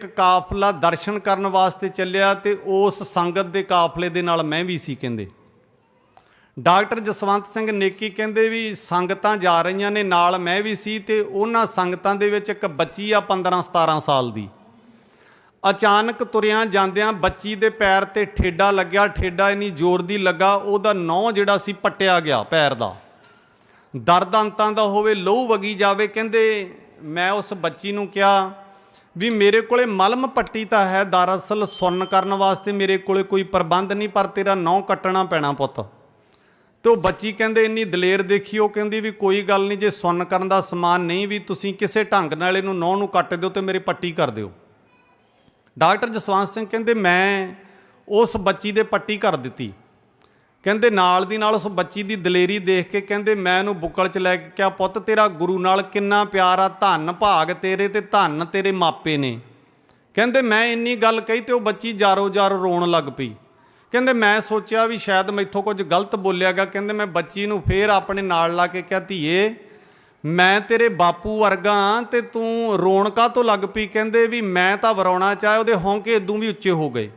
ਇੱਕ ਕਾਫਲਾ ਦਰਸ਼ਨ ਕਰਨ ਵਾਸਤੇ ਚੱਲਿਆ ਤੇ ਉਸ ਸੰਗਤ ਦੇ ਕਾਫਲੇ ਦੇ ਨਾਲ ਮੈਂ ਵੀ ਸੀ ਕਹਿੰਦੇ। ਡਾਕਟਰ ਜਸਵੰਤ ਸਿੰਘ ਨੇਕੀ ਕਹਿੰਦੇ ਵੀ ਸੰਗਤਾਂ ਜਾ ਰਹੀਆਂ ਨੇ, ਨਾਲ ਮੈਂ ਵੀ ਸੀ ਤੇ ਉਹਨਾਂ ਸੰਗਤਾਂ ਦੇ ਵਿੱਚ ਇੱਕ ਬੱਚੀ ਆ 15 17 ਸਾਲ ਦੀ। ਅਚਾਨਕ ਤੁਰਿਆਂ ਜਾਂਦਿਆਂ ਬੱਚੀ ਦੇ ਪੈਰ ਤੇ ਠੇਡਾ ਲੱਗਿਆ, ਠੇਡਾ ਇਨੀ ਜ਼ੋਰ ਦੀ ਲੱਗਾ, ਉਹਦਾ ਨੌ ਜਿਹੜਾ ਸੀ ਪੱਟਿਆ ਗਿਆ ਪੈਰ ਦਾ। ਦਰਦ ਅੰਤਾਂ ਦਾ ਹੋਵੇ, ਲਹੂ ਵਗੀ ਜਾਵੇ, ਕਹਿੰਦੇ ਮੈਂ ਉਸ ਬੱਚੀ ਨੂੰ ਕਿਹਾ ਵੀ ਮੇਰੇ ਕੋਲੇ ਮਲਮ ਪੱਟੀ ਤਾਂ ਹੈ, ਦਰਅਸਲ ਸੁੰਨ ਕਰਨ ਵਾਸਤੇ ਮੇਰੇ ਕੋਲੇ ਕੋਈ ਪ੍ਰਬੰਧ ਨਹੀਂ, ਪਰ ਤੇਰਾ ਨੌ ਕੱਟਣਾ ਪੈਣਾ ਪੁੱਤ। ਤੇ ਉਹ ਬੱਚੀ ਕਹਿੰਦੇ, ਇੰਨੀ ਦਲੇਰ ਦੇਖੀ, ਉਹ ਕਹਿੰਦੀ ਵੀ ਕੋਈ ਗੱਲ ਨਹੀਂ, ਜੇ ਸੁੰਨ ਕਰਨ ਦਾ ਸਮਾਨ ਨਹੀਂ ਵੀ ਤੁਸੀਂ ਕਿਸੇ ਢੰਗ ਨਾਲ ਇਹਨੂੰ ਨੌ ਨੂੰ ਕੱਟ ਦਿਓ ਤੇ ਮੇਰੇ ਪੱਟੀ ਕਰ ਦਿਓ। ਡਾਕਟਰ ਜਸਵੰਤ ਸਿੰਘ ਕਹਿੰਦੇ, ਮੈਂ ਉਸ ਬੱਚੀ ਦੇ ਪੱਟੀ ਕਰ ਦਿੱਤੀ। ਕਹਿੰਦੇ ਨਾਲ ਦੀ ਨਾਲ ਉਸ ਬੱਚੀ ਦੀ ਦਲੇਰੀ ਦੇਖ ਕੇ ਕਹਿੰਦੇ ਮੈਂ ਉਹਨੂੰ ਬੁੱਕਲ 'ਚ ਲੈ ਕੇ ਕਿਹਾ, ਪੁੱਤ ਤੇਰਾ ਗੁਰੂ ਨਾਲ ਕਿੰਨਾ ਪਿਆਰ ਆ, ਧੰਨ ਭਾਗ ਤੇਰੇ ਤੇ ਧੰਨ ਤੇਰੇ ਮਾਪੇ ਨੇ। ਕਹਿੰਦੇ ਮੈਂ ਇੰਨੀ ਗੱਲ ਕਹੀ ਤੇ ਉਹ ਬੱਚੀ ਜਾਰੋ ਜਾਰ ਰੋਣ ਲੱਗ ਪਈ। ਕਹਿੰਦੇ ਮੈਂ ਸੋਚਿਆ ਵੀ ਸ਼ਾਇਦ ਮੈਥੋਂ ਕੁਝ ਗਲਤ ਬੋਲਿਆ ਬੋਲਿਆਗਾ ਕਹਿੰਦੇ ਮੈਂ ਬੱਚੀ ਨੂੰ ਫੇਰ ਆਪਣੇ ਨਾਲ ਲਾ ਕੇ ਕਿਹਾ, ਧੀਏ, ਮੈਂ ਤੇਰੇ ਬਾਪੂ ਵਰਗਾ ਆਂ ਤੇ ਤੂੰ ਰੋਣ ਤੋਂ ਲੱਗ ਪਈ। ਕਹਿੰਦੇ ਵੀ ਮੈਂ ਤਾਂ ਵਰਾਉਣਾ ਚਾਹੇ ਉਹਦੇ ਹੌਂਕੇ ਇਦੋਂ ਵੀ ਉੱਚੇ ਹੋ ਗਏ।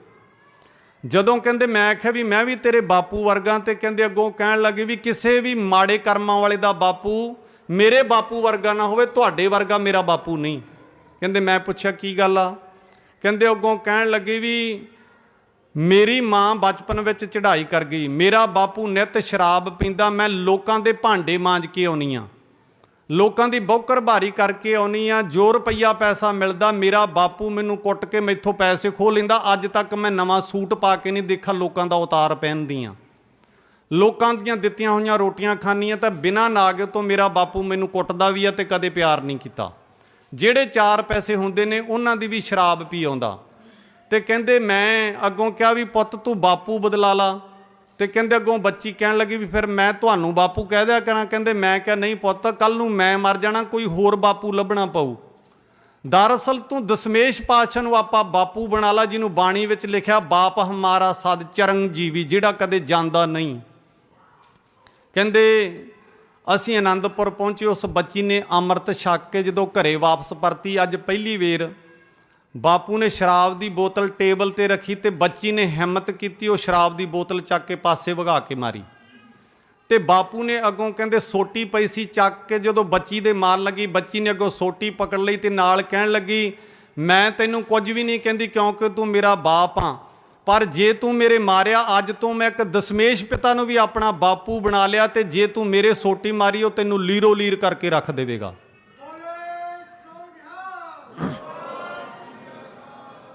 ਜਦੋਂ ਕਹਿੰਦੇ ਮੈਂ ਆਖਿਆ ਵੀ ਮੈਂ ਵੀ ਤੇਰੇ ਬਾਪੂ ਵਰਗਾ ਤੇ ਕਹਿੰਦੇ ਅੱਗੋਂ ਕਹਿਣ ਲੱਗੇ ਵੀ ਕਿਸੇ ਵੀ ਮਾੜੇ ਕਰਮਾਂ ਵਾਲੇ ਦਾ ਬਾਪੂ ਮੇਰੇ ਬਾਪੂ ਵਰਗਾ ਨਾ ਹੋਵੇ, ਤੁਹਾਡੇ ਵਰਗਾ ਮੇਰਾ ਬਾਪੂ ਨਹੀਂ। ਕਹਿੰਦੇ ਮੈਂ ਪੁੱਛਿਆ, ਕੀ ਗੱਲ ਆ? ਕਹਿੰਦੇ ਅੱਗੋਂ ਕਹਿਣ ਲੱਗੇ ਵੀ ਮੇਰੀ ਮਾਂ ਬਚਪਨ ਵਿੱਚ ਚੜ੍ਹਾਈ ਕਰ ਗਈ। ਮੇਰਾ ਬਾਪੂ ਨਿਤ ਸ਼ਰਾਬ ਪੀਂਦਾ, ਮੈਂ ਲੋਕਾਂ ਦੇ ਭਾਂਡੇ ਮਾਂਜ ਕੇ ਆਉਣੀ ਆ ਲੋਕਾਂ ਦੀ ਬੌਕਰ ਭਾਰੀ ਕਰਕੇ ਆਉਣੀ ਆ, ਜੋ ਰੁਪਈਆ ਪੈਸਾ ਮਿਲਦਾ, ਮੇਰਾ ਬਾਪੂ ਮੈਨੂੰ ਕੁੱਟ ਕੇ ਮੈਥੋਂ ਪੈਸੇ ਖੋਹ ਲੈਂਦਾ, ਅੱਜ ਤੱਕ ਮੈਂ ਨਵਾਂ ਸੂਟ ਪਾ ਕੇ ਨਹੀਂ ਦੇਖਾ ਲੋਕਾਂ ਦਾ ਉਤਾਰ ਪਹਿਨਦੀ ਆ ਲੋਕਾਂ ਦੀਆਂ ਦਿੱਤੀਆਂ ਹੋਈਆਂ ਰੋਟੀਆਂ ਖਾਣੀਆਂ ਤਾਂ ਬਿਨਾਂ ਨਾਗ ਤੋਂ ਮੇਰਾ ਬਾਪੂ ਮੈਨੂੰ ਕੁੱਟਦਾ ਵੀ ਆ ਤੇ ਕਦੇ ਪਿਆਰ ਨਹੀਂ ਕੀਤਾ। ਜਿਹੜੇ ਚਾਰ ਪੈਸੇ ਹੁੰਦੇ ਨੇ, ਉਹਨਾਂ ਦੀ ਵੀ ਸ਼ਰਾਬ ਪੀ ਆਉਂਦਾ। ਤੇ ਕਹਿੰਦੇ, ਮੈਂ ਅੱਗੋਂ ਕਿਹਾ ਵੀ, ਪੁੱਤ, ਤੂੰ ਬਾਪੂ ਬਦਲਾ ਲਾ। ਤੇ ਕਹਿੰਦੇ ਅੱਗੋਂ ਬੱਚੀ ਕਹਿਣ ਲੱਗੀ ਵੀ ਫਿਰ ਮੈਂ ਤੁਹਾਨੂੰ ਬਾਪੂ ਕਹਿ ਦਿਆ ਕਰਾਂ। ਕਹਿੰਦੇ ਮੈਂ ਕਿਹਾ, ਨਹੀਂ ਪੁੱਤ ਕੱਲ ਨੂੰ ਮੈਂ ਮਰ ਜਾਣਾ, ਕੋਈ ਹੋਰ ਬਾਪੂ ਲੱਭਣਾ ਪਊ। ਦਰਅਸਲ ਤੂੰ ਦਸਮੇਸ਼ ਪਾਤਸ਼ਾਹ ਨੂੰ ਆਪਾਂ ਬਾਪੂ ਬਣਾ ਲਾ, ਜਿਹਨੂੰ ਬਾਣੀ ਵਿੱਚ ਲਿਖਿਆ, ਬਾਪ ਹਮਾਰਾ ਸਦ ਚਰੰਜੀਵੀ ਜਿਹੜਾ ਕਦੇ ਜਾਂਦਾ ਨਹੀਂ। ਕਹਿੰਦੇ, ਅਸੀਂ ਆਨੰਦਪੁਰ ਪਹੁੰਚੇ, ਉਸ ਬੱਚੀ ਨੇ ਅੰਮ੍ਰਿਤ ਛਕ ਕੇ ਜਦੋਂ ਘਰੇ ਵਾਪਸ ਪਰਤੀ, ਅੱਜ ਪਹਿਲੀ ਵੇਰ ਬਾਪੂ ਨੇ ਸ਼ਰਾਬ ਦੀ ਬੋਤਲ ਟੇਬਲ ਤੇ ਰੱਖੀ ਤੇ ਬੱਚੀ ਨੇ ਹਿੰਮਤ ਕੀਤੀ ਉਹ ਸ਼ਰਾਬ ਦੀ ਬੋਤਲ ਚੱਕ ਕੇ ਪਾਸੇ ਵਗਾ ਕੇ ਮਾਰੀ। ਤੇ ਬਾਪੂ ਨੇ ਅੱਗੋਂ ਕਹਿੰਦੇ ਸੋਟੀ ਪਈ ਸੀ ਚੱਕ ਕੇ ਜਦੋਂ ਬੱਚੀ ਦੇ ਮਾਰ ਲੱਗੀ, ਬੱਚੀ ਨੇ ਅੱਗੋਂ ਸੋਟੀ ਪਕੜ ਲਈ ਤੇ ਨਾਲ ਕਹਿਣ ਲੱਗੀ, ਮੈਂ ਤੈਨੂੰ ਕੁਝ ਵੀ ਨਹੀਂ ਕਹਿੰਦੀ ਕਿਉਂਕਿ ਤੂੰ ਮੇਰਾ ਬਾਪ ਆ, ਪਰ ਜੇ ਤੂੰ ਮੇਰੇ ਮਾਰਿਆ, ਅੱਜ ਤੋਂ ਮੈਂ ਇੱਕ ਦਸਮੇਸ਼ ਪਿਤਾ ਨੂੰ ਵੀ ਆਪਣਾ ਬਾਪੂ ਬਣਾ ਲਿਆ ਤੇ ਜੇ ਤੂੰ ਮੇਰੇ ਸੋਟੀ ਮਾਰੀ, ਉਹ ਤੈਨੂੰ ਲੀਰੋ ਲੀਰ ਕਰਕੇ ਰੱਖ ਦੇਵੇਗਾ।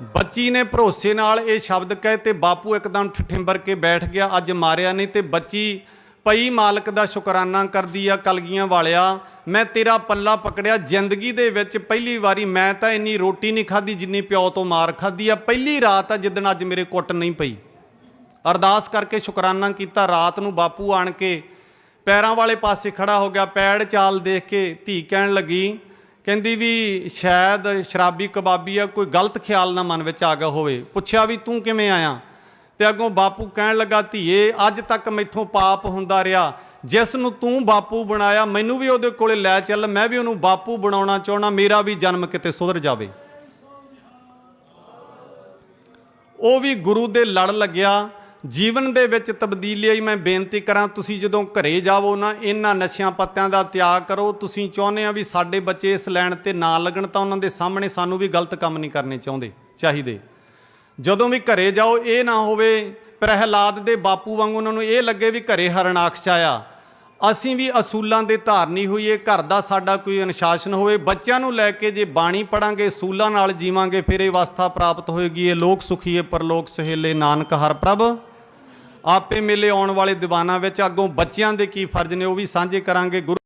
ਬੱਚੀ ਨੇ ਭਰੋਸੇ ਨਾਲ ਇਹ ਸ਼ਬਦ ਕਹੇ ਤੇ ਬਾਪੂ ਇੱਕਦਮ ਠਠਿੰਬਰ ਕੇ ਬੈਠ ਗਿਆ। ਅੱਜ ਮਾਰਿਆ ਨਹੀਂ ਤੇ ਬੱਚੀ ਪਈ ਮਾਲਕ ਦਾ ਸ਼ੁਕਰਾਨਾ ਕਰਦੀ ਆ, ਕਲਗੀਆਂ ਵਾਲਿਆ। ਮੈਂ ਤੇਰਾ ਪੱਲਾ ਪਕੜਿਆ, ਜ਼ਿੰਦਗੀ ਦੇ ਵਿੱਚ ਪਹਿਲੀ ਵਾਰੀ ਮੈਂ ਤਾਂ ਇੰਨੀ ਰੋਟੀ ਨਹੀਂ ਖਾਧੀ ਜਿੰਨੀ ਪਿਓ ਤੋਂ ਮਾਰ ਖਾਧੀ ਆ। ਪਹਿਲੀ ਰਾਤ ਆ, ਜਿੱਦਣ ਅੱਜ ਮੇਰੇ ਕੁੱਟ ਨਹੀਂ ਪਈ। ਅਰਦਾਸ ਕਰਕੇ ਸ਼ੁਕਰਾਨਾ ਕੀਤਾ। ਰਾਤ ਨੂੰ ਬਾਪੂ ਆਣ ਕੇ ਪੈਰਾਂ ਵਾਲੇ ਪਾਸੇ ਖੜਾ ਹੋ ਗਿਆ। ਪੈੜ ਚਾਲ ਦੇਖ ਕੇ ਧੀ ਕਹਿਣ ਲੱਗੀ ਕਹਿੰਦੀ ਵੀ ਸ਼ਾਇਦ ਸ਼ਰਾਬੀ ਕਬਾਬੀ ਆ, ਕੋਈ ਗਲਤ ਖਿਆਲ ਨਾ ਮਨ ਵਿੱਚ ਆ ਗਿਆ ਹੋਵੇ। ਪੁੱਛਿਆ ਵੀ ਤੂੰ ਕਿਵੇਂ ਆਇਆ? ਤੇ ਅੱਗੋਂ ਬਾਪੂ ਕਹਿਣ ਲੱਗਾ, ਧੀਏ, ਅੱਜ ਤੱਕ ਮੈਥੋਂ ਪਾਪ ਹੁੰਦਾ ਰਿਹਾ। ਜਿਸ ਨੂੰ ਤੂੰ ਬਾਪੂ ਬਣਾਇਆ, ਮੈਨੂੰ ਵੀ ਉਹਦੇ ਕੋਲੇ ਲੈ ਚੱਲ, ਮੈਂ ਵੀ ਉਹਨੂੰ ਬਾਪੂ ਬਣਾਉਣਾ ਚਾਹਣਾ ਮੇਰਾ ਵੀ ਜਨਮ ਕਿਤੇ ਸੁਧਰ ਜਾਵੇ। ਉਹ ਵੀ ਗੁਰੂ ਦੇ ਲੜ ਲੱਗਿਆ। ਜੀਵਨ ਦੇ ਵਿੱਚ ਤਬਦੀਲੀ ਆਈ, ਮੈਂ ਬੇਨਤੀ ਕਰਾਂ, ਤੁਸੀਂ ਜਦੋਂ ਘਰੇ ਜਾਵੋ ਨਾ, ਇਹਨਾਂ ਨਸ਼ਿਆਂ ਪੱਤਿਆਂ ਦਾ ਤਿਆਗ ਕਰੋ, ਤੁਸੀਂ ਚਾਹੁੰਦੇ ਆ ਵੀ ਸਾਡੇ ਬੱਚੇ ਇਸ ਲੈਣ ਤੇ ਨਾ ਲੱਗਣ, ਤਾਂ ਉਹਨਾਂ ਦੇ ਸਾਹਮਣੇ ਸਾਨੂੰ ਵੀ ਗਲਤ ਕੰਮ ਨਹੀਂ ਕਰਨੇ ਚਾਹੁੰਦੇ, ਚਾਹੀਦੇ। ਜਦੋਂ ਵੀ ਘਰੇ ਜਾਓ, ਇਹ ਨਾ ਹੋਵੇ, ਪ੍ਰਹਿਲਾਦ ਦੇ ਬਾਪੂ ਵਾਂਗ ਉਹਨਾਂ ਨੂੰ ਇਹ ਲੱਗੇ ਵੀ ਘਰੇ ਹਰਨਾਕਸ਼ ਆਇਆ ਅਸੀਂ ਵੀ ਅਸੂਲਾਂ ਦੇ ਧਾਰਨੀ ਹੋਈਏ, ਘਰ ਦਾ ਸਾਡਾ ਕੋਈ ਅਨੁਸ਼ਾਸਨ ਹੋਵੇ, ਬੱਚਿਆਂ ਨੂੰ ਲੈ ਕੇ ਜੇ ਬਾਣੀ ਪੜਾਂਗੇ ਅਸੂਲਾਂ ਨਾਲ ਜੀਵਾਂਗੇ, ਫਿਰ ਇਹ ਅਵਸਥਾ ਪ੍ਰਾਪਤ ਹੋਏਗੀ, ਇਹ ਲੋਕ ਸੁਖੀਏ ਪਰਲੋਕ ਸਹੇਲੇ, ਨਾਨਕ ਹਰ ਪ੍ਰਭ। ਆਪੇ ਮੇਲੇ ਆਉਣ ਵਾਲੇ ਦੀਵਾਨਾਂ ਵਿੱਚ, ਅੱਗੋਂ ਬੱਚਿਆਂ ਦੇ ਕੀ ਫਰਜ਼ ਨੇ ਉਹ ਵੀ ਸਾਂਝੇ ਕਰਾਂਗੇ। ਗੁਰੂ